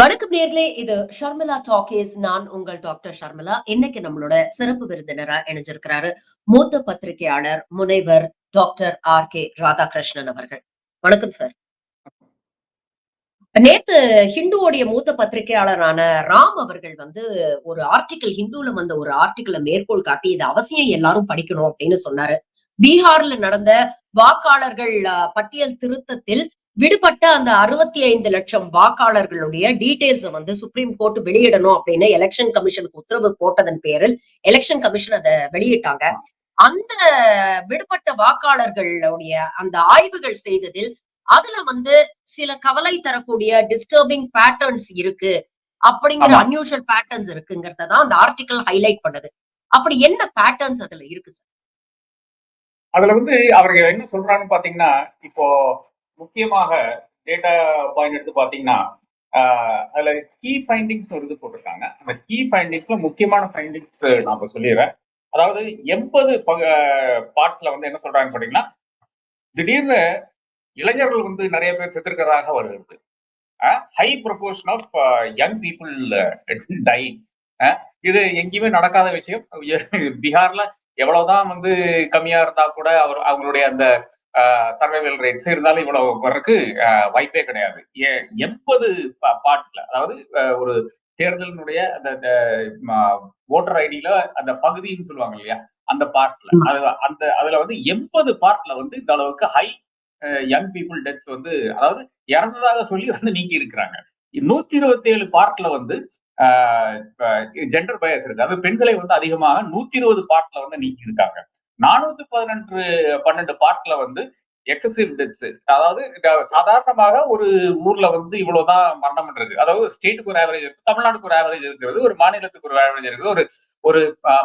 வணக்கம் நேர்களே இது ஷர்மிளா டாக்கேஸ். நான் உங்கள் டாக்டர் ஷர்மிளா. இன்னைக்கு நம்மளோட சிறப்பு விருந்தினரா இணைஞ்சிருக்கிறாரு மூத்த பத்திரிகையாளர் முனைவர் டாக்டர் ஆர் கே ராதாகிருஷ்ணன் அவர்கள். வணக்கம் சார். நேத்து ஹிந்துவோடைய மூத்த பத்திரிகையாளரான ராம் அவர்கள் வந்து ஒரு ஆர்டிகிள் ஹிந்துல வந்த ஒரு ஆர்டிகிளை மேற்கோள் காட்டி இது அவசியம் எல்லாரும் படிக்கணும் அப்படின்னு சொன்னாரு. பீகார்ல நடந்த வாக்காளர்கள் பட்டியல் திருத்தத்தில் விடுபட்ட அந்த அறுபத்தி ஐந்து லட்சம் வாக்காளர்களுடைய டீடைல்ஸை வந்து சுப்ரீம் கோர்ட் வெளியிடணும் அப்படின்னு எலெக்ஷன் கமிஷனுக்கு உத்தரவு போட்டதன் பேரில் எலெக்ஷன் கமிஷன் அதை வெளியிட்டாங்க. அந்த விடுபட்ட வாக்காளர்களுடைய அந்த ஆய்வுகள் செய்ததில் அதுல வந்து சில கவலை தரக்கூடிய டிஸ்டர்பிங் பேட்டர்ன்ஸ் இருக்கு. அப்படிங்கிற. அன்யூஷுவல் பேட்டர்ன்ஸ் இருக்குங்கிறத தான் அந்த ஆர்டிகல் ஹைலைட் பண்ணுது. அப்படி என்ன பேட்டர்ன்ஸ் அதுல இருக்கு சார் அதுல வந்து அவங்க என்ன சொல்றாங்கன்னு பாத்தீங்கன்னா இப்போ முக்கியமாக டேட்டா பாயிண்ட் எடுத்து பார்த்தீங்கன்னா அதில் அதுல கீ ஃபைண்டிங்ஸ் ஒரு இது போட்டிருக்காங்க. அந்த கீ ஃபைண்டிங்ஸ்ல முக்கியமான ஃபைண்டிங்ஸ் நான் சொல்லிடுறேன். அதாவது எண்பது பார்ட்ஸ்ல வந்து என்ன சொல்றாங்கன்னு பார்த்தீங்கன்னா திடீர்னு இளைஞர்கள் வந்து நிறைய பேர் செத்துருக்கிறதாக வருகிறது. High proportion of young people die இது எங்கேயுமே நடக்காத விஷயம். பீகார்ல எவ்வளவுதான் வந்து கம்மியா இருந்தா கூட அவர் அவங்களுடைய அந்த சர்வைவல் ரேட்ஸ் இருந்தாலும் இவ்வளவு வர்றதுக்கு வாய்ப்பே கிடையாது. எண்பது பார்ட்ஸ்ல அதாவது ஒரு தேர்தலினுடைய அந்த ஓட்டர் ஐடியில அந்த பகுதின்னு சொல்லுவாங்க இல்லையா? அந்த பார்ட்ல அந்த அதுல வந்து எண்பது பார்ட்ல வந்து இந்த அளவுக்கு ஹை யங் பீப்புள் டெத்ஸ் வந்து அதாவது இறந்ததாக சொல்லி வந்து நீக்கி இருக்கிறாங்க. நூத்தி இருபத்தி ஏழு பார்ட்ல வந்து ஜெண்டர் பயஸ் இருக்கு. அதாவது பெண்களை வந்து அதிகமாக நூத்தி இருபது பார்ட்ல வந்து நீக்கி இருக்காங்க. நானூத்தி பதினெட்டு பன்னெண்டு பார்ட்ல வந்து எக்ஸசிவ் டெத்ஸ் அதாவது சாதாரணமாக ஒரு ஊர்ல வந்து இவ்வளவுதான் மரணம் இருக்கு அதாவது ஸ்டேட்டுக்கு ஒரு ஆவரேஜ் இருக்கு தமிழ்நாட்டுக்கு ஒரு ஆவரேஜ் இருக்கிறது ஒரு மாநிலத்துக்கு ஒரு ஆவரேஜ் இருக்கு ஒரு ஒரு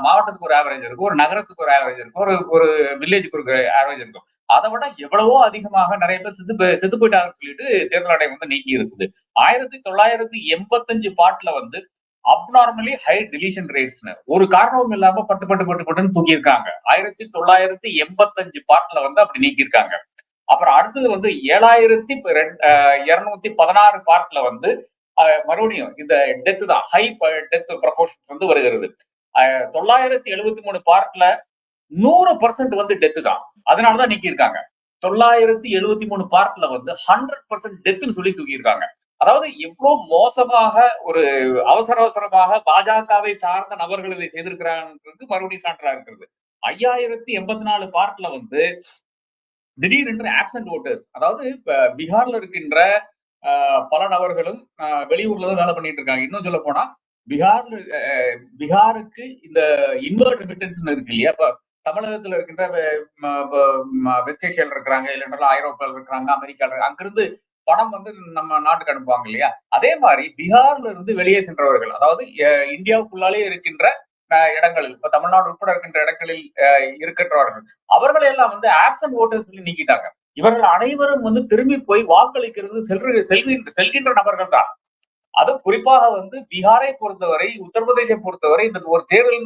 மாவட்டத்துக்கு ஒரு ஆவரேஜ் இருக்கும் ஒரு நகரத்துக்கு ஒரு ஆவரேஜ் இருக்கும் ஒரு ஒரு வில்லேஜுக்கு ஒரு ஆவரேஜ் இருக்கும். அதை விட எவ்வளவோ அதிகமாக நிறைய பேர் செத்து செத்து போயிட்டாங்கன்னு சொல்லிட்டு தேர்தல் ஆணையம் வந்து நீக்கி இருக்குது ஆயிரத்தி தொள்ளாயிரத்தி எண்பத்தஞ்சு பாட்டுல வந்து அப்நார்மலி ஹை டிலீஷன் ரேட்ஸ்னு ஒரு காரணமும் இல்லாம பட்டு பட்டு பட்டு பட்டுன்னு தூக்கியிருக்காங்க ஆயிரத்தி தொள்ளாயிரத்தி எண்பத்தஞ்சு பாட்டுல வந்து அப்படி நீக்கியிருக்காங்க. அப்புறம் அடுத்தது வந்து ஏழாயிரத்தி இருநூத்தி பதினாறு பார்ட்ல வந்து மறுபடியும் இந்த டெத் தான் ஹை டெத் ப்ரப்போர்ஷன்ஸ் வந்து வருகிறது. தொள்ளாயிரத்தி எழுபத்தி மூணு பார்ட்ல நூறு பர்சன்ட் வந்து டெத்து தான். அதனாலதான் நீக்கியிருக்காங்க. தொள்ளாயிரத்தி எழுபத்தி மூணு பார்ட்ல வந்து ஹண்ட்ரட் பர்சன்ட் டெத்துன்னு சொல்லி தூக்கியிருக்காங்க. அதாவது எவ்வளவு மோசமாக ஒரு அவசர அவசரமாக பாஜகவை சார்ந்த நபர்கள் இதை செய்திருக்கிறாங்கிறது மறுபடியும் சான்றா இருக்கிறது. ஐயாயிரத்தி எண்பத்தி நாலு பார்ட்ல வந்து திடீரென்று ஆப்சன்ட் ஓட்டர்ஸ் அதாவது இப்ப பீகார்ல இருக்கின்ற ஆஹ், பல நபர்களும் வெளியூர்ல தான் வேலை பண்ணிட்டு இருக்காங்க. இன்னும் சொல்ல போனா பீகார்ல பீகாருக்கு இந்த இன்வெர்ட் ரிமிட்டன்ஸ் இருக்கு இல்லையா? இப்ப தமிழகத்துல இருக்கின்ற வெஸ்ட் ஏஷியால இருக்கிறாங்க இல்லைன்னா ஐரோப்பால இருக்கிறாங்க அமெரிக்கால அங்கிருந்து பணம் வந்து நம்ம நாட்டுக்கு அனுப்புவாங்க இல்லையா? அதே மாதிரி பீகார்ல இருந்து வெளியே சென்றவர்கள் அதாவது இந்தியாவுக்குள்ளாலே இருக்கின்ற இடங்களில் இப்ப தமிழ்நாடு உட்பட இருக்கின்ற இடங்களில் அஹ், இருக்கின்றவர்கள் அவர்களை எல்லாம் வந்து ஆப்சன்ட் ஓட்டர் சொல்லி நீக்கிட்டாங்க. இவர்கள் அனைவரும் வந்து திரும்பி போய் வாக்களிக்கிறது செல்ற செல்கின்ற செல்கின்ற நபர்கள் தான். அது குறிப்பாக வந்து பீகாரை பொறுத்தவரை உத்தரப்பிரதேசை பொறுத்தவரை இந்த ஒரு தேர்தல்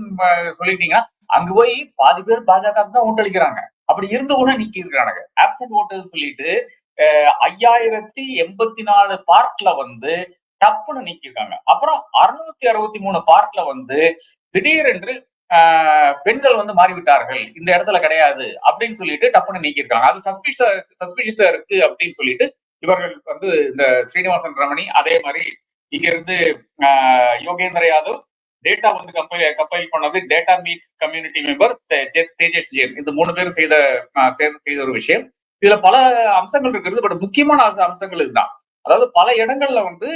சொல்லிட்டீங்கன்னா அங்க போய் பாதி பேர் பாஜக தான் ஓட்டளிக்கிறாங்க. அப்படி இருந்து கூட நீக்கி இருக்கிறாங்க ஆப்சன்ட் ஓட்டர் சொல்லிட்டு ஐயாயிரத்தி எண்பத்தி நாலு பார்ட்ல வந்து டப்புன்னு நீக்கியிருக்காங்க. அப்புறம் அறுநூத்தி அறுபத்தி மூணு பார்ட்ல வந்து திடீரென்று ஆஹ், பெண்கள் வந்து மாறிவிட்டார்கள். இந்த இடத்துல கிடையாது அப்படின்னு சொல்லிட்டு டப்புன்னு நீக்கியிருக்காங்க. அது சஸ்பிஷ சஸ்பிஷியஸா இருக்கு அப்படின்னு சொல்லிட்டு இவர்கள் வந்து இந்த ஸ்ரீனிவாசன் ரமணி அதே மாதிரி இங்கிருந்து ஆஹ், யோகேந்திர யாதவ் டேட்டா வந்து கம்பைல் கம்பைல் பண்ணது data meet community member Tejas Jain. இந்த மூணு பேரும் செய்த சேர்ந்து செய்த ஒரு விஷயம். இதுல பல அம்சங்கள் இருக்கிறது பட் முக்கியமான அம்சங்கள் இதுதான். அதாவது பல இடங்கள்ல வந்து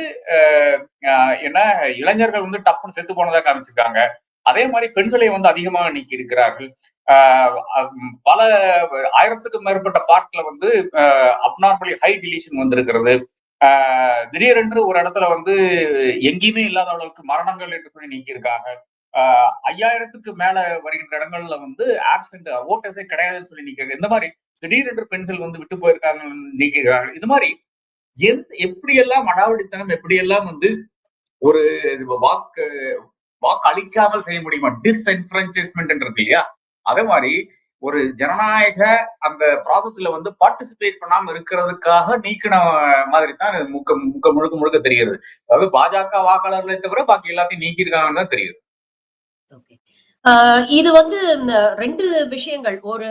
என்ன இளைஞர்கள் வந்து டப்புன்னு செத்து போனதா காமிச்சிருக்காங்க. அதே மாதிரி பெண்களை வந்து அதிகமாக நீக்கி இருக்கிறார்கள் பல ஆயிரத்துக்கும் மேற்பட்ட பார்ட்ல வந்து அப்நார்மலி ஹை டிலீஷன் வந்திருக்கிறது. ஆஹ், திடீரென்று ஒரு இடத்துல வந்து எங்கேயுமே இல்லாத அளவுக்கு மரணங்கள் என்று சொல்லி நீக்கியிருக்காங்க. ஆஹ், ஐயாயிரத்துக்கு மேல வருகின்ற இடங்கள்ல வந்து ஆப்சென்ட் ஓட்டர்ஸே கிடையாதுன்னு சொல்லி நீக்கிறது இந்த மாதிரி திடீரென்று பெண்கள் வந்து விட்டு போயிருக்காங்க நீக்கிறார்கள் இது மாதிரி எந்த எப்படியெல்லாம் அடாவடித்தனம் எப்படியெல்லாம் வந்து ஒரு வாக்கு வாக்கு அளிக்காமல் செய்ய முடியுமா? டிஸ்என்ஃபிரன்சைஸ்மெண்ட் இருக்கு இல்லையா? அதே மாதிரி ஒரு ஜனநாயக அந்த ப்ராசஸ்ல வந்து பார்ட்டிசிபேட் பண்ணாம இருக்கிறதுக்காக நீக்கின மாதிரி தான் முக்க முக்க முழுக்க முழுக்க தெரிகிறது. அதாவது பாஜக வாக்காளர்களை தவிர பாக்கி எல்லாத்தையும் நீக்கியிருக்காங்கன்னு தான் தெரியுது இது வந்து ரெண்டு விஷயங்கள். ஒரு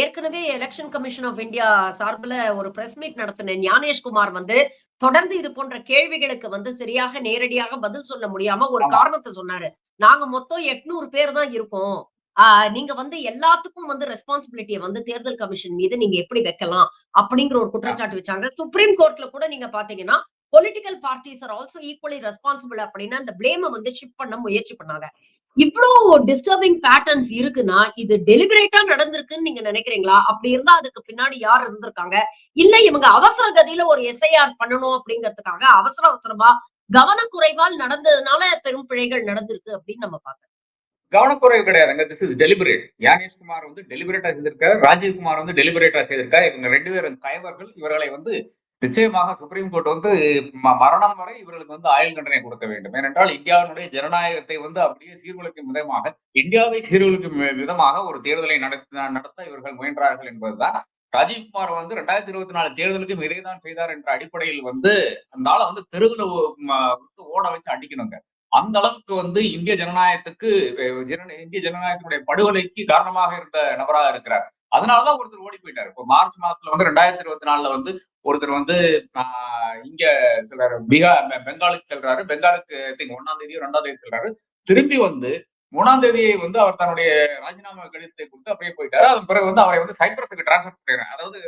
ஏற்கனவே எலெக்ஷன் கமிஷன் ஆஃப் இந்தியா சார்பில் ஒரு பிரஸ் மீட் நடத்தின ஞானேஷ்குமார் வந்து தொடர்ந்து இது போன்ற கேள்விகளுக்கு வந்து சரியாக நேரடியாக பதில் சொல்ல முடியாம ஒரு. காரணத்தை சொன்னாரு. நாங்க மொத்தம் எட்நூறு பேர் தான் இருக்கோம். ஆஹ் நீங்க வந்து எல்லாத்துக்கும் வந்து ரெஸ்பான்சிபிலிட்டியை வந்து தேர்தல் கமிஷன் மீது நீங்க எப்படி வைக்கலாம்? அப்படிங்கிற ஒரு குற்றச்சாட்டு வச்சாங்க. சுப்ரீம் கோர்ட்ல கூட நீங்க பாத்தீங்கன்னா political parties are also equally responsible அப்படின்னா அந்த பிளேம வந்து ஷிஃப்ட் பண்ண முயற்சி பண்ணாங்க. இவ்வளோ டிஸ்டர்பிங் பேட்டர்ன்ஸ் இருக்குன்னா இது டெலிபரேட்டா நடந்திருக்குன்னு நீங்க நினைக்கிறீங்களா? அப்படி இருந்தா அதுக்கு பின்னாடி யார் இருந்திருக்காங்க? இல்ல இவங்க அவசர கதியில ஒரு எஸ்ஐஆர் பண்ணணும் அப்படிங்கிறதுக்காக அவசர அவசரமா கவனக்குறைவால் நடந்ததுனால பெரும் பிழைகள் நடந்திருக்கு அப்படின்னு நம்ம பார்க்கலாம் கவனக்குறைவு கிடையாதுங்க. திஸ் இஸ் டெலிபரேட் ஞானேஷ்குமார் வந்து டெலிபரேட்டா செய்திருக்காரு. ராஜீவ்குமார் வந்து டெலிபரேட்டா செய்திருக்காரு. இவங்க ரெண்டு பேரும் கயவர்கள் இவர்களை வந்து நிச்சயமாக சுப்ரீம் கோர்ட் வந்து மரணம் வரை இவர்களுக்கு வந்து ஆயுள் தண்டனை கொடுக்க வேண்டும். ஏனென்றால் இந்தியாவினுடைய ஜனநாயகத்தை வந்து அப்படியே சீர்குலைக்கும் விதமாக இந்தியாவை சீர்குலைக்கும் விதமாக ஒரு தேர்தலை நடத்த நடத்த இவர்கள் முயன்றார்கள் என்பதுதான். ராஜீவ்குமார் வந்து ரெண்டாயிரத்தி இருபத்தி நாலு தேர்தலுக்கும் இதைதான் செய்தார் என்ற அடிப்படையில் வந்து அந்த ஆளை வந்து தெருவில் ஓட வச்சு அடிக்கணுங்க. அந்த அளவுக்கு வந்து இந்திய ஜனநாயகத்துக்கு இந்திய ஜனநாயகத்தினுடைய படுகொலைக்கு காரணமாக இருந்த நபராக இருக்கிறார். அதனாலதான் ஒருத்தர் ஓடி போயிட்டாரு. இப்போ மார்ச் மாசத்துல வந்து ரெண்டாயிரத்தி இருபத்தி நாலுல வந்து ஒருத்தர் வந்து இங்க சிலர் பீகார் பெங்காலுக்கு செல்றாரு. பெங்காலுக்கு I think தேதியோ ரெண்டாம் தேதி செல்றாரு. திரும்பி வந்து மூணாம் தேதியை வந்து அவர் தன்னுடைய ராஜினாமா கடிதத்தை கொடுத்து அப்படியே போயிட்டாரு. அதன் பிறகு வந்து அவரை வந்து சைப்ரஸுக்கு டிரான்ஸ்ஃபர் பண்ணிடுறாரு. அதாவது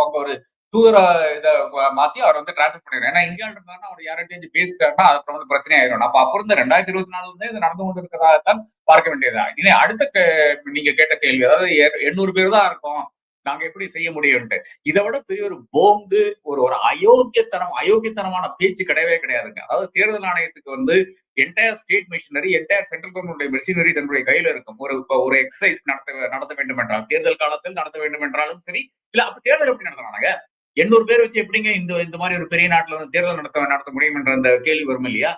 அவங்க ஒரு தூதர இதை மாத்தி அவர் வந்து டிரான்ஸ்ஃபர் பண்ணிடுறாரு. ஏன்னா இந்தியாவில் இருந்தாருன்னா அவர் யார்கிட்டயும் பேசிட்டாருன்னா அப்புறம் வந்து பிரச்சனை ஆயிரும் அப்ப அப்புறம் இருந்து ரெண்டாயிரத்தி இருபத்தி நாலுல இருந்து இது நடந்து கொண்டிருக்கிறதாகத்தான் பார்க்க வேண்டியதா? இனி அடுத்த கே- நீங்க கேட்ட கேள்வி அதாவது எண்ணூறு பேர் தான் இருக்கும். நாங்க எப்படி செய்ய முடியும்ட்டு இதை விட பெரிய ஒரு போங்கு ஒரு ஒரு அயோக்கியத்தனம் அயோக்கியத்தனமான பேச்சு கிடையவே கிடையாதுங்க. அதாவது தேர்தல் ஆணையத்துக்கு வந்து entire state machinery entire central government machinery தன்னுடைய கையில இருக்கும். ஒரு இப்போ ஒரு எக்ஸசைஸ் நடத்த நடத்த வேண்டும் என்றால் தேர்தல் காலத்தில் நடத்த வேண்டும் என்றாலும் சரி இல்ல அப்ப தேர்தல் எப்படி நடத்துறாங்க எண்ணூறு பேர் வச்சு எப்படிங்க இந்த இந்த மாதிரி ஒரு பெரிய நாட்டில் வந்து தேர்தல் நடத்த நடத்த முடியும் என்ற அந்த கேள்வி வரும் இல்லையா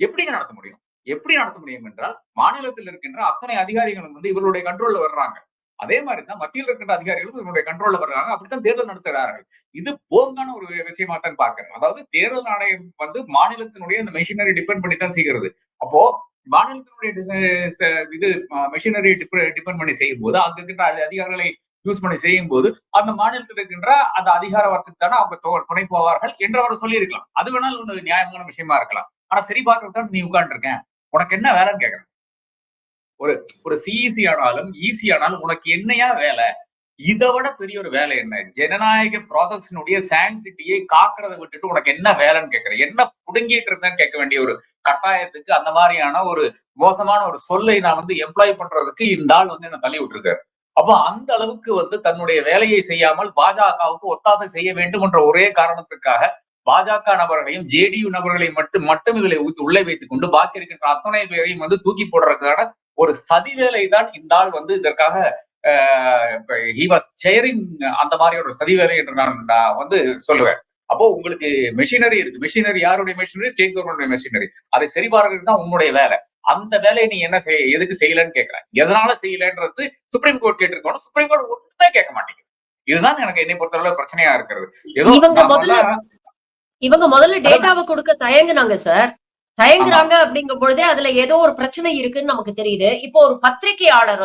எப்படிங்க நடத்த முடியும் எப்படி நடத்த முடியும் என்றால் மாநிலத்தில் இருக்கின்ற அத்தனை அதிகாரிகளும் வந்து இவருடைய கண்ட்ரோல்ல வர்றாங்க அதே மாதிரி தான் மத்தியில் இருக்கின்ற அதிகாரிகளும் இவருடைய கண்ட்ரோல்ல வர்றாங்க அப்படித்தான் தேர்தல் நடத்துகிறார்கள் இது போங்கான ஒரு விஷயமா தான் பார்க்கிறேன் அதாவது தேர்தல் ஆணையம் வந்து மாநிலத்தினுடைய இந்த மெஷினரி டிபெண்ட் பண்ணி தான் செய்கிறது அப்போ மாநிலத்தினுடைய இது மெஷினரி டிபெண்ட் பண்ணி செய்யும் போது அங்க இருக்கின்ற அதிகாரிகளை யூஸ் பண்ணி செய்யும் போது அந்த மாநிலத்தில் இருக்கின்ற அந்த அதிகார வர்க்கத்தான அவங்க துணை போவார்கள் என்று அவர் சொல்லியிருக்கலாம். அது வேணாலும் ஒண்ணு நியாயமான விஷயமா இருக்கலாம். ஆனா சரி பார்க்கறதுக்கு நீ உட்காந்துருக்கேன் உனக்கு என்ன வேலைன்னு கேட்கறேன். ஒரு ஒரு சிஇசி ஆனாலும் ஈஸி ஆனாலும் உனக்கு என்னையா வேலை? இதை விட பெரிய ஒரு வேலை என்ன? ஜனநாயக ப்ராசஸினுடைய சாங்கிட்டியை காக்குறதை விட்டுட்டு உனக்கு என்ன வேலைன்னு கேட்கறேன் என்ன புடுங்கிட்டு இருந்தேன்னு கேட்க வேண்டிய ஒரு கட்டாயத்துக்கு அந்த மாதிரியான ஒரு மோசமான ஒரு சொல்லை நான் வந்து எம்ப்ளாய் பண்றதுக்கு இந்த ஆள் வந்து என்ன தள்ளி விட்டுருக்காரு. அப்போ அந்த அளவுக்கு வந்து தன்னுடைய வேலையை செய்யாமல் பாஜகவுக்கு ஒத்தாசை செய்ய வேண்டும் என்ற ஒரே காரணத்துக்காக பாஜக நபர்களையும் ஜேடியு நபர்களையும் மட்டும் மட்டும் இதில் உள்ளே வைத்துக் கொண்டு பாக்கி இருக்கின்ற அத்தனை பேரையும் வந்து தூக்கி போடுறதுக்கான ஒரு சதி வேலை தான் இந்த ஆள் வந்து இதற்காக ஹி வாஸ் சேரிங் அந்த மாதிரி ஒரு சதி வேலை என்று நான் நான் வந்து சொல்லுவேன். அப்போ உங்களுக்கு மெஷினரி இருக்கு. மெஷினரி யாருடைய மெஷினரி ஸ்டேட் கவர்மெண்ட் மெஷினரி அதை சரிபார்க்கிறது தான் உன்னுடைய வேலை. அந்த வேலையை நீ என்ன செய் எதுக்கு செய்யலன்னு கேட்கிறேன். எதனால செய்யலன்றது சுப்ரீம் கோர்ட் கேட்டிருக்கோம் சுப்ரீம் கோர்ட் ஒண்ணுமே கேட்க மாட்டேங்குது. இதுதான் எனக்கு என்னை பொறுத்தளவு பிரச்சனையா இருக்கிறது. இவங்க முதல்ல டேட்டாவை கொடுக்க தயங்குனாங்க சார் தயங்குறாங்க அப்படிங்கும் பொழுதே அதுல ஏதோ ஒரு பிரச்சனை இருக்குன்னு நமக்கு தெரியுது. இப்போ ஒரு பத்திரிகையாளர்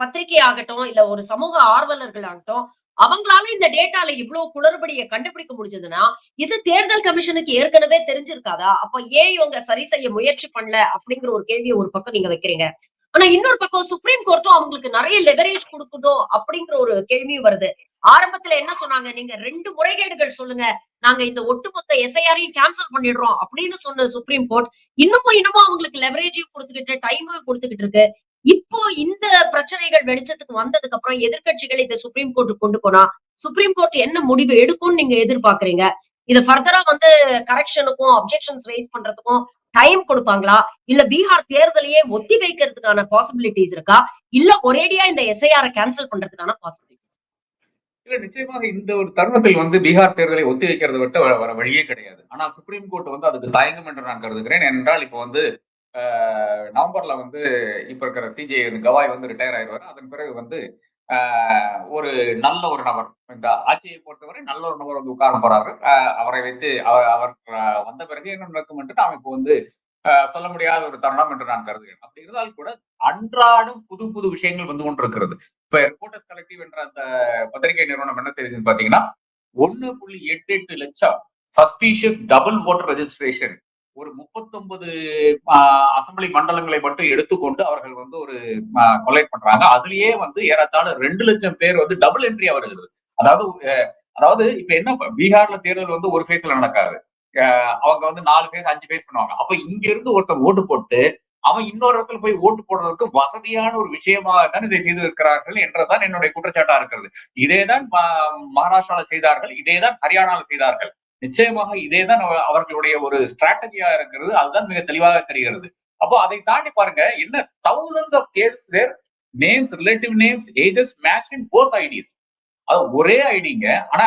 பத்திரிகை ஆகட்டும் இல்ல ஒரு சமூக ஆர்வலர்கள் ஆகட்டும் அவங்களால இந்த டேட்டால இவ்வளவு குளறுபடியை கண்டுபிடிக்க முடிஞ்சதுன்னா இது தேர்தல் கமிஷனுக்கு ஏற்கனவே தெரிஞ்சிருக்காதா? அப்ப ஏன் இவங்க சரி செய்ய முயற்சி பண்ணல? அப்படிங்கிற ஒரு கேள்வியை ஒரு பக்கம் நீங்க வைக்கிறீங்க. ஆனா இன்னொரு பக்கம் சுப்ரீம் கோர்ட்டும் அவங்களுக்கு நிறைய லெவரேஜ் கொடுக்குதோ? அப்படிங்கிற ஒரு கேள்வியும் வருது. ஆரம்பத்துல என்ன சொன்னாங்க? நீங்க ரெண்டு முறைகேடுகள் சொல்லுங்க. நாங்க இந்த ஒட்டுமொத்த எஸ்ஐஆரையும் கேன்சல் பண்ணிடுறோம் அப்படின்னு சொன்ன சுப்ரீம் கோர்ட் இன்னமும் இன்னமும் அவங்களுக்கு லெவரேஜையும் கொடுத்துக்கிட்டு டைமும் கொடுத்துக்கிட்டு இருக்கு. இப்போ இந்த பிரச்சனைகள் வெளிச்சத்துக்கு வந்ததுக்கு அப்புறம் எதிர்க்கட்சிகள் இதை சுப்ரீம் கோர்ட்டு கொண்டு போனா சுப்ரீம் கோர்ட் என்ன முடிவு எடுக்கும்னு நீங்க எதிர்பார்க்கறீங்க? இது ஃபர்தரா வந்து கரெக்ஷனுக்கும் அப்ஜெக்ஷன்ஸ் ரைஸ் பண்றதுக்கும் டைம் கொடுப்பாங்களா? இல்ல பீகார் தேர்தலையே ஒத்தி வைக்கிறதுக்கான பாசிபிலிட்டிஸ் இருக்கா? இல்ல ஒரேடியா இந்த எஸ்ஐஆர் கேன்சல் பண்றதுக்கான பாசிபிலிட்டிஸ் இல்ல நிச்சயமாக இந்த ஒரு தருணத்தில் வந்து பீகார் தேர்தலை ஒத்தி வைக்கிறத விட்டு வர வழியே கிடையாது. ஆனால் சுப்ரீம் கோர்ட் வந்து அதுக்கு தயங்கும் என்று நான் கருதுகிறேன். என்றால் இப்போ வந்து நவம்பர்ல வந்து இப்ப இருக்கிற சிஜே கவாய் வந்து ரிட்டையர் ஆயிடுவாரு. அதன் பிறகு வந்து ஒரு நல்ல ஒரு நபர். இந்த ஆட்சியை பொறுத்தவரை நல்ல ஒரு நபர் வந்து உட்கார போறாரு. அவரை வைத்து அவர் அவர் வந்த பிறகு என்ன நடக்கும் என்று நாம் இப்போ வந்து ஆஹ், சொல்ல முடியாத ஒரு தருணம் என்று நான் கருதுகிறேன். அப்படி இருந்தால் கூட அன்றாடம் புது புது விஷயங்கள் வந்து கொண்டிருக்கிறது. இப்ப ரிப்போர்ட்டர்ஸ் கலெக்டிவ் என்ற அந்த பத்திரிகை நிறுவனம் என்ன செய்யுதுன்னு பாத்தீங்கன்னா ஒன்னு புள்ளி எட்டு எட்டு லட்சம் சஸ்பீஷியஸ் டபுள் ஓட்டர் ரெஜிஸ்ட்ரேஷன் ஒரு முப்பத்தொன்பது அசம்பிளி மண்டலங்களை மட்டும் எடுத்துக்கொண்டு அவர்கள் வந்து ஒரு கொலைட் பண்றாங்க. அதுலயே வந்து ஏறத்தாழ ரெண்டு லட்சம் பேர் வந்து டபுள் என்ட்ரியா வருகிறது. அதாவது அதாவது இப்ப என்ன பீகார்ல தேர்தல் வந்து ஒரு ஃபேஸ்ல நடக்காது. அவங்க வந்து நாலு ஃபேஸ் அஞ்சு ஃபேஸ் பண்ணுவாங்க. அப்ப இங்க இருந்து ஒருத்தன் ஓட்டு போட்டு அவன் இன்னொரு இடத்துல போய் ஓட்டு போடுறதுக்கு வசதியான ஒரு விஷயமாக தான் இதை செய்து இருக்கிறார்கள் என்றதான் என்னுடைய குற்றச்சாட்டா இருக்கிறது. இதேதான் ம- மகாராஷ்டிரால செய்தார்கள் இதேதான் ஹரியானால செய்தார்கள். நிச்சயமாக இதேதான் அவர்களுடைய ஒரு ஸ்ட்ராட்டஜியா இருக்கிறது. அதுதான் மிக தெளிவாக தெரிகிறது. அப்போ அதை தாண்டி பாருங்க என்ன thousands of case their names relative names ages match in both IDs அது ஒரே ஐடிங்க ஆனா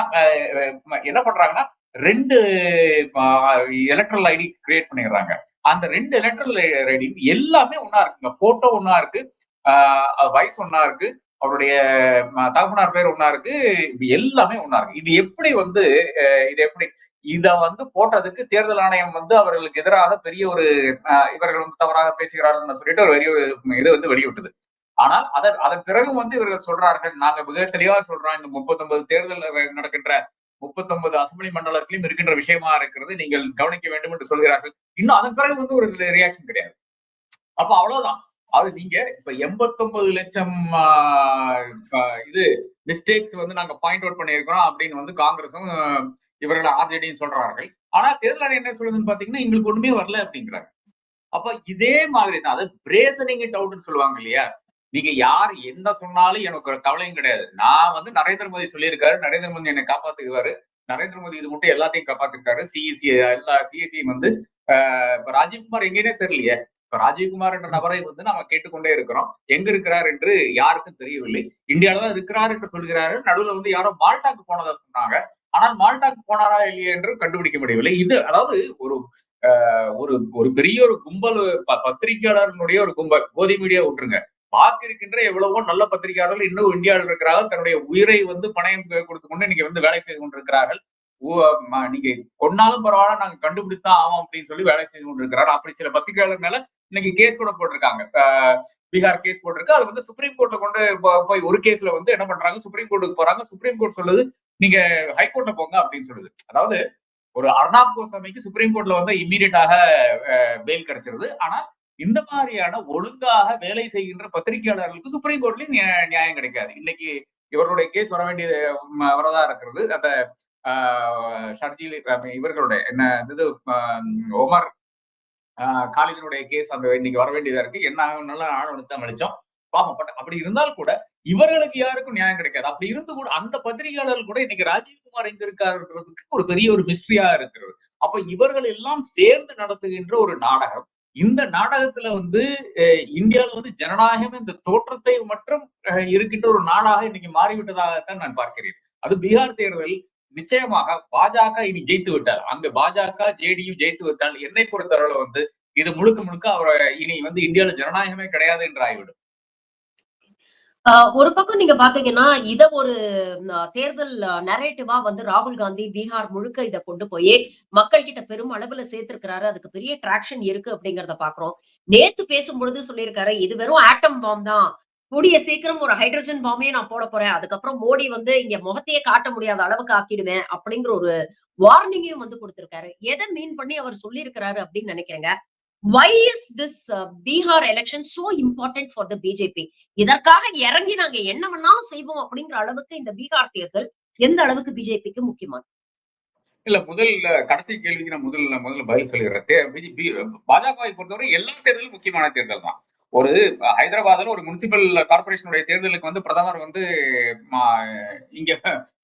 என்ன பண்றாங்கன்னா ரெண்டு எலக்ட்ரல் ஐடி கிரியேட் பண்ணிடுறாங்க. அந்த ரெண்டு எலக்ட்ரல் ஐடி எல்லாமே ஒண்ணா இருக்குங்க. போட்டோ ஒன்னா இருக்கு வயசு ஒண்ணா இருக்கு அவருடைய தகப்பனார் பேர் ஒன்னா இருக்கு இது எல்லாமே ஒன்னா இருக்கு. இது எப்படி வந்து இது எப்படி இத வந்து போட்டதுக்கு தேர்தல் ஆணையம் வந்து அவர்களுக்கு எதிராக பெரிய ஒரு இவர்கள் வந்து தவறாக பேசுகிறார்கள் சொல்லிட்டு ஒரு பெரிய ஒரு இது வந்து வெளியிட்டது ஆனால் அதன் அதன் பிறகு வந்து இவர்கள் சொல்றார்கள் நாங்க மிக தெளிவா சொல்றோம் இந்த முப்பத்தொன்பது தேர்தல் நடக்கின்ற முப்பத்தொன்பது அசம்பிளி மண்டலத்திலும் இருக்கின்ற விஷயமா இருக்கிறது நீங்கள் கவனிக்க வேண்டும் என்று சொல்கிறார்கள். இன்னும் அதன் பிறகு வந்து ஒரு ரியாக்ஷன் கிடையாது. அப்ப அவ்வளவுதான். அது நீங்க இப்ப எண்பத்தொன்பது லட்சம் இது மிஸ்டேக்ஸ் வந்து நாங்க பாயிண்ட் அவுட் பண்ணியிருக்கிறோம் அப்படின்னு வந்து காங்கிரஸும் இவர்கள் ஆர்ஜேடியும் சொல்றார்கள். ஆனா தேர்தல் என்ன சொல்லுதுன்னு பாத்தீங்கன்னா எங்களுக்கு ஒண்ணுமே வரல அப்படிங்கிறாங்க. அப்ப இதே மாதிரி தான் அது பிரேசனிங் இட் அவுட்னு சொல்லுவாங்க இல்லையா? நீங்க யார் என்ன சொன்னாலும் எனக்கு ஒரு கவலையும் கிடையாது. நான் வந்து நரேந்திர மோடி சொல்லியிருக்காரு நரேந்திர மோடி என்னை காப்பாத்துக்குவாரு நரேந்திர மோடி இது மட்டும் எல்லாத்தையும் காப்பாத்திருக்காரு. சிஇசி எல்லா சிஎஸ்சி வந்து ஆஹ், இப்ப ராஜீவ்குமார் எங்கேனே தெரியலையே. இப்ப ராஜீவ்குமார் என்ற நபரை வந்து நாம கேட்டுக்கொண்டே இருக்கிறோம். எங்க இருக்கிறார் என்று யாருக்கும் தெரியவில்லை. இந்தியாவில தான் இருக்கிறார் என்று சொல்கிறாரு. நடுவுல வந்து யாரோ மால்டாக்கு போனதா சொன்னாங்க. ஆனால் மால்டாக்கு போனாரா இல்லையா என்று கண்டுபிடிக்க முடியவில்லை. இது அதாவது ஒரு ஆஹ், ஒரு ஒரு பெரிய ஒரு கும்பல் ப- பத்திரிகையாளர்களுடைய ஒரு கும்பல் போதி மீடியா விட்டுருங்க பாக்கி இருக்கின்ற எவ்வளவோ நல்ல பத்திரிகையாளர்கள் இன்னும் இந்தியாவில் இருக்கிறார்கள். தன்னுடைய உயிரை வந்து பணயம் கொடுத்து கொண்டு இன்னைக்கு வந்து வேலை செய்து கொண்டிருக்கிறார்கள். நீங்க கொண்டாலும் பரவாயில்ல நாங்க கண்டுபிடித்தான் ஆவோம் அப்படின்னு சொல்லி வேலை செய்து கொண்டிருக்கிறார். அப்படி சில பத்திரிகையாளர் மேல இன்னைக்கு கேஸ் கூட போட்டிருக்காங்க. பீகார் கேஸ் போட்டிருக்கு. அது வந்து சுப்ரீம் கோர்ட்ல கொண்டு போய் ஒரு கேஸ்ல வந்து என்ன பண்றாங்க? சுப்ரீம் கோர்ட்டுக்கு போறாங்க. சுப்ரீம் கோர்ட் சொல்லுது நீங்க ஹைகோர்ட்ல போங்க அப்படின்னு சொல்லுது. அதாவது ஒரு அர்ணாப் கோசாமிக்கு சுப்ரீம் கோர்ட்ல வந்து இம்மீடியட்டாக பெயில் கிடைச்சிருது. ஆனா இந்த மாதிரியான ஒழுங்காக வேலை செய்கின்ற பத்திரிகையாளர்களுக்கு சுப்ரீம் கோர்ட்லயும் நியாயம் கிடைக்காது. இன்னைக்கு இவர்களுடைய கேஸ் வர வேண்டியது வரதா இருக்கிறது. அந்த ஆஹ், ஷர்ஜில் இவர்களுடைய என்ன இது ஒமர் ஆஹ், காலிதனுடைய கேஸ் அந்த இன்னைக்கு வர வேண்டியதா இருக்கு. என்ன ஆகும் நல்லா ஆணவத்தை தான் அளிச்சோம் பாப்போம் பட் அப்படி இருந்தால் கூட இவர்களுக்கு யாருக்கும் நியாயம் கிடைக்காது. அப்படி இருந்து கூட அந்த பத்திரிகையாளர் கூட இன்னைக்கு ராஜீவ்குமார் எங்க இருக்காருன்றதுக்கு ஒரு பெரிய ஒரு மிஸ்ட்ரியா இருக்கிறது. அப்ப இவர்கள் எல்லாம் சேர்ந்து நடத்துகின்ற ஒரு நாடகம். இந்த நாடகத்துல வந்து அஹ், இந்தியால வந்து ஜனநாயகம் இந்த தோற்றத்தை மற்றும் அஹ், இருக்கின்ற ஒரு நாடாக இன்னைக்கு மாறிவிட்டதாகத்தான் நான் பார்க்கிறேன். அது பீகார் தேர்தல் நிச்சயமாக பாஜக இனி ஜெயித்து விட்டார். அங்க பாஜக ஜேடியு ஜெயித்து விட்டால் என்னை பொறுத்தவரை வந்து இது முழுக்க முழுக்க அவரை இனி வந்து இந்தியால ஜனநாயகமே கிடையாது என்று ஆகிவிடும் ஒரு பக்கம் நீங்க பாத்தீங்கன்னா இத ஒரு தேர்தல் நரேட்டிவா வந்து ராகுல் காந்தி பீகார் முழுக்க இதை கொண்டு போய் மக்கள் கிட்ட பெரும் அளவுல சேர்த்திருக்கிறாரு. அதுக்கு பெரிய டிராக்ஷன் இருக்கு அப்படிங்கறத பாக்குறோம். நேத்து பேசும்பொழுது சொல்லியிருக்காரு இது வெறும் ஆட்டம் பாம் தான். கூடிய சீக்கிரம் ஒரு ஹைட்ரஜன் பாம்பையே நான் போட போறேன். அதுக்கப்புறம் மோடி வந்து இங்க முகத்தையே காட்ட முடியாத அளவுக்கு ஆக்கிடுவேன் அப்படிங்கிற ஒரு வார்னிங்கையும் வந்து கொடுத்திருக்காரு. எதை மீன் பண்ணி அவர் சொல்லியிருக்கிறாரு அப்படின்னு நினைக்கிறேங்க? Why is this Bihar election so important for the BJP இதற்காக இறங்கி நாங்க என்ன வேணாலும் செய்வோம் அப்படிங்கிற அளவுக்கு இந்த பீகார் தேர்தல் எந்த அளவுக்கு பிஜேபிக்கு முக்கியமானது? இல்ல முதல் கடைசி கேள்விக்கு நான் முதல்ல முதல்ல பதில் சொல்லிடுறேன். பாஜகவை பொறுத்தவரை எல்லா தேர்தலும் முக்கியமான தேர்தல் தான். ஒரு ஹைதராபாத்ல ஒரு முனிசிபல் கார்பரேஷனுடைய தேர்தலுக்கு வந்து பிரதமர் வந்து இங்க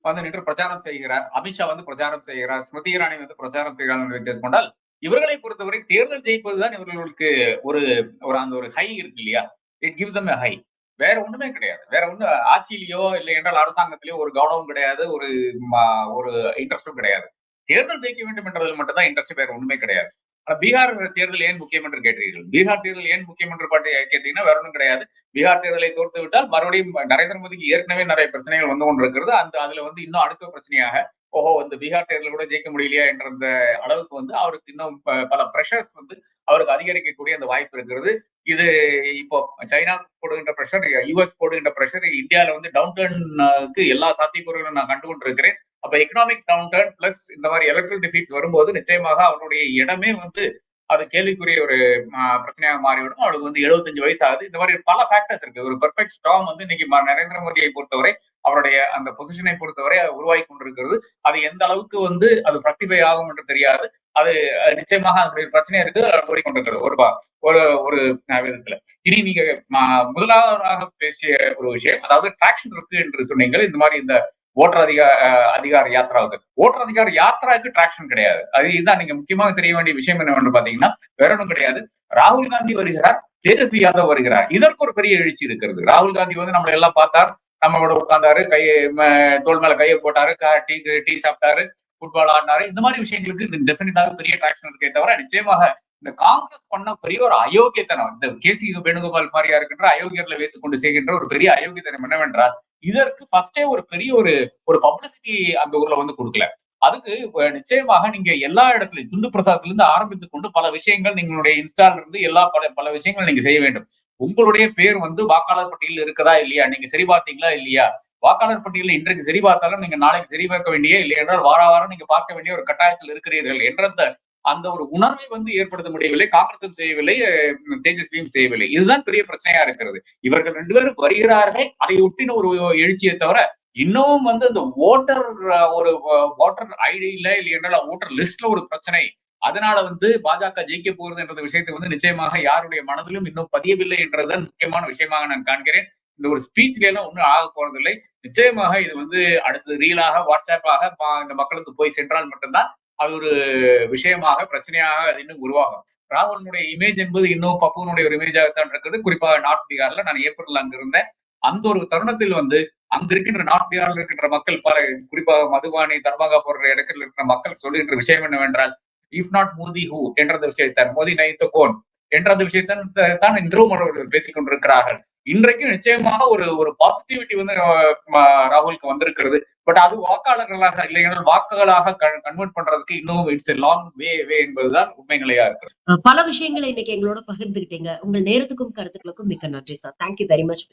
வந்து நின்று பிரச்சாரம் செய்கிறார். அமித்ஷா வந்து பிரச்சாரம் செய்கிறார். ஸ்மிருதி இரானி வந்து பிரச்சாரம் செய்கிறார். என்று கொண்டால் இவர்களை பொறுத்தவரை தேர்தல் ஜெயிப்பதுதான் இவர்களுக்கு ஒரு ஒரு அந்த ஒரு ஹை இருக்கு இல்லையா? இட் கிவ்ஸ் தம் ஹை வேற ஒண்ணுமே கிடையாது. வேற ஒண்ணு ஆட்சியிலயோ இல்லை என்றால் அரசாங்கத்திலயோ ஒரு கவனமும் கிடையாது ஒரு ஒரு இன்ட்ரெஸ்டும் கிடையாது. தேர்தல் ஜெயிக்க வேண்டும் என்றதில் மட்டும்தான் இன்ட்ரெஸ்ட் வேற ஒண்ணுமே கிடையாது. ஆனா பீகார் தேர்தல் ஏன் முக்கியம் என்று கேட்டீர்கள்? பீகார் தேர்தல் ஏன் முக்கியம் என்று பாட்டு கேட்டீங்கன்னா வேற ஒன்றும் கிடையாது. பீகார் தேர்தலை தோர்த்து விட்டால் மறுபடியும் நரேந்திர மோடிக்கு ஏற்கனவே நிறைய பிரச்சனைகள் வந்து கொண்டிருக்கிறது. அந்த அதுல வந்து இன்னும் அடுத்த பிரச்சனையாக ஓஹோ இந்த பீகார் தேர்தல் கூட ஜெயிக்க முடியலையா என்ற அந்த அளவுக்கு வந்து அவருக்கு இன்னும் ப- பல ப்ரெஷர்ஸ் வந்து அவருக்கு அதிகரிக்கக்கூடிய அந்த வாய்ப்பு இருக்கிறது. இது இப்போ சைனா போடுகின்ற ப்ரெஷர் யூஎஸ் போடுகின்ற ப்ரெஷர் இந்தியாவில் வந்து டவுன் டர்னுக்கு எல்லா சாத்தியக்கூறுகளும் நான் கண்டு இருக்கிறேன் அப்போ எக்கனாமிக் டவுன் டர்ன் பிளஸ் இந்த மாதிரி எலக்ட்ரல் டிஃபீட்ஸ் வரும்போது நிச்சயமாக அவருடைய இடமே வந்து அது கேள்விக்குரிய ஒரு பிரச்சனையாக மாறிவிடும். அவளுக்கு வந்து 75 வயசு ஆகுது. இந்த மாதிரி பல ஃபேக்டர்ஸ் இருக்கு. ஒரு பெர்ஃபெக்ட் ஸ்ட்ராங் வந்து இன்னைக்கு நரேந்திர மோடியை பொறுத்தவரை அவருடைய அந்த பொசிஷனை பொறுத்தவரை உருவாகி கொண்டிருக்கிறது. அது எந்த அளவுக்கு வந்து அது ஃப்ரக்டிஃபை ஆகும் என்று தெரியாது. அது நிச்சயமாக அதனுடைய பிரச்சனை இருக்கு. அது ஓடிக்கொண்டிருக்கிறது. ஒரு ஒரு ஒரு விதத்துல. இனி நீங்க முதலாவதாக பேசிய ஒரு விஷயம் அதாவது டிராக்ஷன் இருக்கு என்று சொன்னீங்க இந்த மாதிரி இந்த ஓட்டர் அதிகார அதிகார யாத்திராவுக்கு. ஓட்டர் அதிகார யாத்திராவுக்கு டிராக்ஷன் கிடையாது. அது இதுதான் நீங்க முக்கியமாக தெரிய வேண்டிய விஷயம் என்னவென்று பாத்தீங்கன்னா வேற ஒன்றும் கிடையாது. ராகுல் காந்தி வருகிறார் தேஜஸ்வி யாதவ் வருகிறார். இதற்கு ஒரு பெரிய எழுச்சி இருக்கிறது. ராகுல் காந்தி வந்து நம்மளை எல்லாம் பார்த்தார். நம்ம கூட உட்கார்ந்தாரு கை தோல் மேல கையை போட்டாரு க- டீ டீ சாப்பிட்டாரு ஃபுட்பால் ஆடினாரு. இந்த மாதிரி விஷயங்களுக்கு டெஃபினட்டாக பெரிய டிராக்ஷன் இருக்கே தவிர நிச்சயமாக இந்த காங்கிரஸ் பண்ண பெரிய ஒரு அயோக்கியத்தனம் இந்த கே. சி. வேணுகோபால் மாதிரியா இருக்கின்ற அயோக்கியர்களை வைத்துக் கொண்டு செய்கின்ற ஒரு பெரிய அயோக்கியத்தனம் என்னவென்றால் இதற்கு ஃபர்ஸ்டே ஒரு பெரிய ஒரு ஒரு பப்ளிசிட்டி அந்த ஊர்ல வந்து கொடுக்கல. அதுக்கு நிச்சயமாக நீங்க எல்லா இடத்துலயும் துண்டு பிரசாதத்துல இருந்து ஆரம்பித்துக் கொண்டு பல விஷயங்கள் நீங்களுடைய இன்ஸ்டால இருந்து எல்லா பல பல விஷயங்கள் நீங்க செய்ய வேண்டும். உங்களுடைய பேர் வந்து வாக்காளர் பட்டியலில் இருக்குதா இல்லையா? நீங்க சரி பார்த்தீங்களா இல்லையா? வாக்காளர் பட்டியலில் இன்றைக்கு சரி பார்த்தாலும் நீங்க நாளைக்கு சரி பார்க்க வேண்டிய இல்லை என்றால் வார வாரம் நீங்க பார்க்க வேண்டிய ஒரு கட்டாயத்தில் இருக்கிறீர்கள் என்ற அந்த ஒரு உணர்வை வந்து ஏற்படுத்த முடியவில்லை காங்கிரசும் செய்யவில்லை தேஜஸ்வியும் செய்யவில்லை. இதுதான் பெரிய பிரச்சனையா இருக்கிறது. இவர்கள் ரெண்டு பேரும் வருகிறார்கள் அதை ஒட்டின ஒரு எழுச்சியை தவிர இன்னமும் வந்து அந்த ஓட்டர் ஒரு ஓட்டர் ஐடியில இல்லை என்றால் ஓட்டர் லிஸ்ட்ல ஒரு பிரச்சனை அதனால வந்து பாஜக ஜெயிக்க போகிறது என்ற விஷயத்தை வந்து நிச்சயமாக யாருடைய மனதிலும் இன்னும் பதியவில்லை என்றதுதான் முக்கியமான விஷயமாக நான் காண்கிறேன். இந்த ஒரு ஸ்பீச்ல எல்லாம் ஒன்றும் ஆக போறதில்லை. நிச்சயமாக இது வந்து அடுத்து ரீலாக வாட்ஸ்அப்பாக பா- இந்த மக்களுக்கு போய் சென்றால் மட்டும்தான் அது ஒரு விஷயமாக பிரச்சனையாக அது இன்னும் உருவாகும். ராகுலனுடைய இமேஜ் என்பது இன்னும் பப்புவனுடைய ஒரு இமேஜாகத்தான் இருக்குது. குறிப்பாக நார்த் பீகார்ல நான் ஏப்ரல் அங்க இருந்தேன். அந்த ஒரு தருணத்தில் வந்து அங்க இருக்கின்ற நார்த் பீகார்ல இருக்கின்ற மக்கள் பல குறிப்பாக மதுபானி தர்பாகா போன்ற இடத்தில் இருக்கிற மக்கள் சொல்லுகின்ற விஷயம் என்னவென்றால் இஃப் நாட் மோதி ஹூ என்ற அந்த விஷயத்தான். மோதி நைத்த கோன் என்ற அந்த விஷயத்தான் தான் இன்றும் அவர்கள் பேசிக் கொண்டிருக்கிறார்கள். இன்றைக்கு நிச்சயமாக ஒரு ஒரு பாசிட்டிவிட்டி வந்து ராகுலுக்கு வந்திருக்கிறது. பட் அது வாக்காளர்களாக இல்லை என்றால் வாக்குகளாக கன்வெர்ட் பண்றதுக்கு இன்னும் இட்ஸ் லாங் வே வே என்பதுதான் உண்மை நிலையா இருக்கு பல விஷயங்களை இன்னைக்கு எங்களோட பகிர்ந்துகிட்டீங்க. உங்கள் நேரத்துக்கும் கருத்துக்களுக்கும் மிக்க நன்றி சார் தேங்க்யூ வெரி மச்